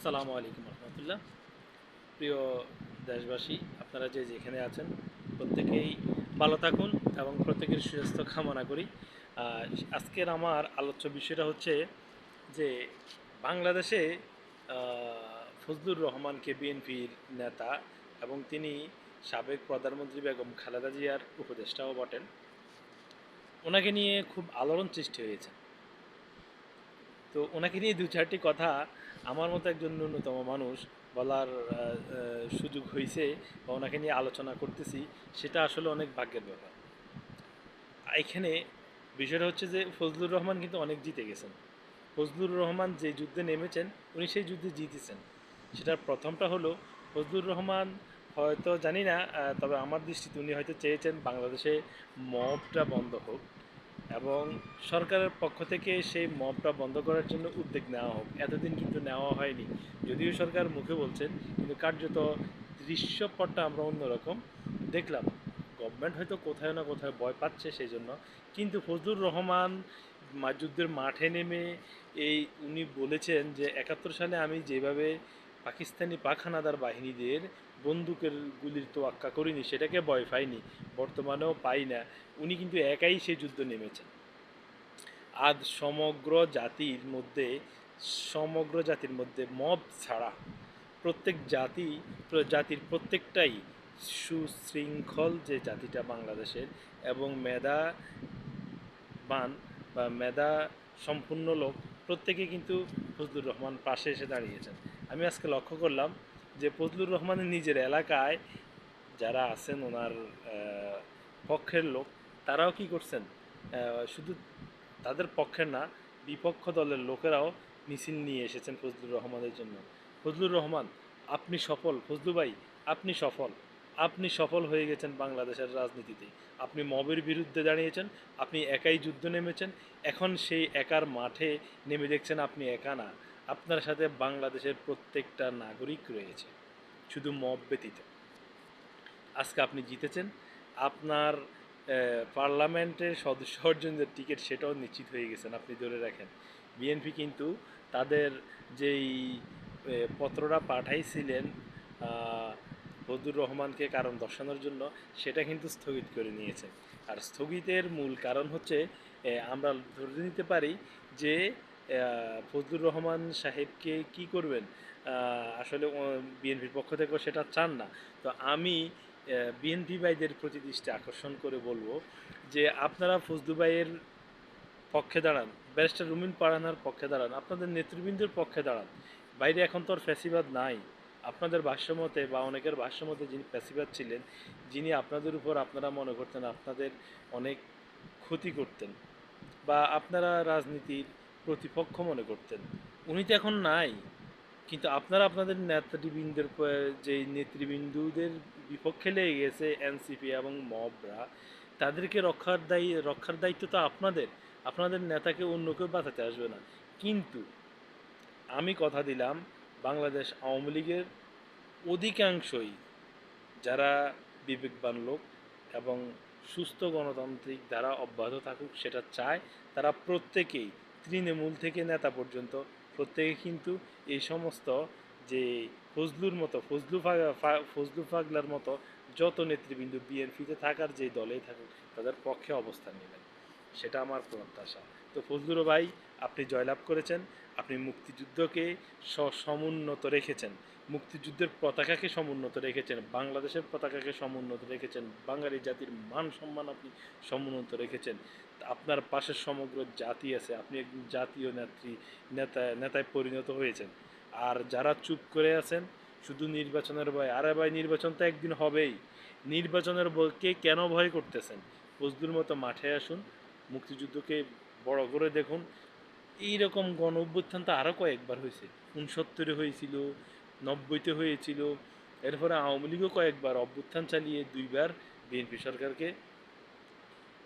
আসসালামু আলাইকুম রহমতুল্লাহ। প্রিয় দেশবাসী, আপনারা যে যেখানে আছেন, প্রত্যেকেই ভালো থাকুন এবং প্রত্যেকের সুস্বাস্থ্য কামনা করি। আজকের আমার আলোচ্য বিষয়টা হচ্ছে যে বাংলাদেশে ফজলুর রহমানকে বিএনপির নেতা এবং তিনি সাবেক প্রধানমন্ত্রী বেগম খালেদা জিয়ার উপদেষ্টাও বটেন। ওনাকে নিয়ে খুব আলোড়ন সৃষ্টি হয়েছে। তো ওনাকে নিয়ে দু চারটি কথা আমার মতো একজন ন্যূনতম মানুষ বলার সুযোগ হয়েছে বা ওনাকে নিয়ে আলোচনা করতেছি, সেটা আসলে অনেক ভাগ্যের ব্যাপার। এখানে বিষয়টা হচ্ছে যে ফজলুর রহমান কিন্তু অনেক জিতে গেছেন। ফজলুর রহমান যে যুদ্ধে নেমেছেন, উনি সেই যুদ্ধে জিতেছেন। সেটার প্রথমটা হলো, ফজলুর রহমান হয়তো জানি না তবে আমার দৃষ্টিতে উনি হয়তো চেয়েছেন বাংলাদেশে মবটা বন্ধ হোক। এবং সরকারের পক্ষ থেকে সেই মবটা বন্ধ করার জন্য উদ্যোগ নেওয়া হোক। এতদিন কিন্তু নেওয়া হয়নি। যদিও সরকার মুখে বলছেন, কিন্তু কার্যত দৃশ্যপটটা আমরা অন্যরকম দেখলাম। গভর্নমেন্ট হয়তো কোথায় না কোথায় ভয় পাচ্ছে সেই জন্য কিন্তু ফজলুর রহমান যুদ্ধের মাঠে নেমে এই উনি বলেছেন যে, একাত্তর সালে আমি যেভাবে পাকিস্তানি পাখানাদার বাহিনীদের বন্দুকের গুলির তোয়াক্কা করিনি, সেটাকে ভয় পাইনি, বর্তমানেও পাই না। উনি কিন্তু একাই সেই যুদ্ধ নেমেছেন। আজ সমগ্র জাতির মধ্যে, সমগ্র জাতির মধ্যে মব ছাড়া প্রত্যেক জাতি, জাতির প্রত্যেকটাই সুশৃঙ্খল যে জাতিটা বাংলাদেশের এবং মেধা বান বা মেধা সম্পূর্ণ লোক প্রত্যেকে কিন্তু ফজলুর রহমান পাশে এসে দাঁড়িয়েছেন। আমি আজকে লক্ষ্য করলাম যে ফজলুর রহমানের নিজের এলাকায় যারা আছেন ওনার পক্ষের লোক, তারাও কি করছেন? শুধু তাদের পক্ষের না, বিপক্ষ দলের লোকেরাও মিছিল নিয়ে এসেছেন ফজলুর রহমানের জন্য। ফজলুর রহমান, আপনি সফল। ফজলু ভাই, আপনি সফল। আপনি সফল হয়ে গেছেন বাংলাদেশের রাজনীতিতে। আপনি মবের বিরুদ্ধে দাঁড়িয়েছেন, আপনি একাই যুদ্ধ নেমেছেন। এখন সেই একার মাঠে নেমে দেখছেন আপনি একা না। আপনার সাথে বাংলাদেশের প্রত্যেকটা নাগরিক রয়েছে। শুধু মব ব্যতীত আজকে আপনি জিতেছেন। আপনার পার্লামেন্টের সদস্য অর্জনের টিকিট, সেটাও নিশ্চিত হয়ে গেছেন, আপনি ধরে রাখেন। বিএনপি কিন্তু তাদের যেই পত্রটা পাঠাইছিলেন ফজলুর রহমানকে কারণ দর্শানোর জন্য, সেটা কিন্তু স্থগিত করে নিয়েছে আর স্থগিতের মূল কারণ হচ্ছে আমরা ধরে নিতে পারি যে ফজলুর রহমান সাহেবকে কি করবেন? আসলে বিএনপির পক্ষ থেকেও সেটা চান না। তো আমি বিএনপি ভাইদের প্রতি দৃষ্টি আকর্ষণ করে বলব যে আপনারা ফজলু ভাইয়ের পক্ষে দাঁড়ান, ব্যারিস্টার রুমিন পাড়ানার পক্ষে দাঁড়ান, আপনাদের নেতৃবৃন্দের পক্ষে দাঁড়ান। বাইরে এখন তো আর ফ্যাসিবাদ নাই। আপনাদের ভাষ্যমতে বা অনেকের ভাষ্যমতে যিনি ফ্যাসিবাদ ছিলেন, যিনি আপনাদের উপর আপনারা মনে করতেন আপনাদের অনেক ক্ষতি করতেন বা আপনারা রাজনীতির প্রতিপক্ষ মনে করতেন। উনি তো এখন নাই। কিন্তু আপনারা আপনাদের নেতৃবৃন্দের যে নেতৃবৃন্দুদের বিপক্ষে লেগে গেছে এনসিপি এবং মবরা, তাদেরকে রক্ষার দায়ী, রক্ষার দায়িত্ব তো আপনাদের। আপনাদের নেতাকে অন্য কেউ বাঁচাতে আসবে না। কিন্তু আমি কথা দিলাম বাংলাদেশ আওয়ামী লীগের অধিকাংশই যারা বিবেকবান লোক এবং সুস্থ গণতান্ত্রিক দ্বারা অব্যাহত থাকুক সেটা চায়, তারা প্রত্যেকেই তৃণমূল থেকে নেতা পর্যন্ত প্রত্যেকে কিন্তু এই সমস্ত যে ফজলুর মতো, ফজলু ফজলু ফাগলার মতো যত নেতৃবৃন্দ বিএনপিতে থাকার যে দলেই থাকুক, তাদের পক্ষে অবস্থান নেবেন সেটা আমার প্রত্যাশা। তো ফজলুর ভাই, আপনি জয়লাভ করেছেন, আপনি মুক্তিযুদ্ধকে সমুন্নত রেখেছেন। মুক্তিযুদ্ধের পতাকাকে সমুন্নত রেখেছেন, বাংলাদেশের পতাকাকে সমুন্নত রেখেছেন, বাঙালি জাতির মান সম্মান আপনি সমুন্নত রেখেছেন। আপনার পাশে সমগ্র জাতি আছে, আপনি একজন জাতীয় নেত্রী, নেতা, নেতায় পরিণত হয়েছেন। আর যারা চুপ করে আছেন, শুধু নির্বাচনের ভয়, আরে ভাই, নির্বাচন তো একদিন হবেই। নির্বাচনের ভয়কে কেন ভয় করতেছেন? ফজলুর মতো মাঠে আসুন মুক্তিযুদ্ধকে বড় করে দেখুন, এইরকম গণ অভ্যুত্থান তো আরও কয়েকবার হয়েছে। উনসত্তরে হয়েছিল, নব্বইতে হয়েছিল, এরপরে আওয়ামী লীগও কয়েকবার অভ্যুত্থান চালিয়ে দুইবার বিএনপি সরকারকে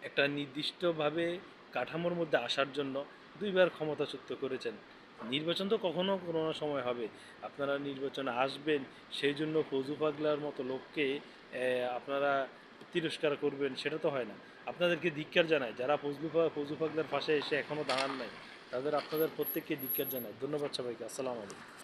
একটা নির্দিষ্টভাবে কাঠামোর মধ্যে আসার জন্য দুইবার ক্ষমতাচ্যুত করেছেন। নির্বাচন তো কখনো কোনো সময় হবে। আপনারা নির্বাচনে আসবেন, সেই জন্য ফজু পাগলার মতো লোককে আপনারা তিরস্কার করবেন, সেটা তো হয় না। আপনাদেরকে ধিক্কার জানায় যারা ফজলুফা ফজু পাশে এসে এখনও দাঁড়ান নাই, তাদের আপনাদের প্রত্যেককে ধিক্কার জানায় ধন্যবাদ সবাইকে, আসসালামু আলাইকুম।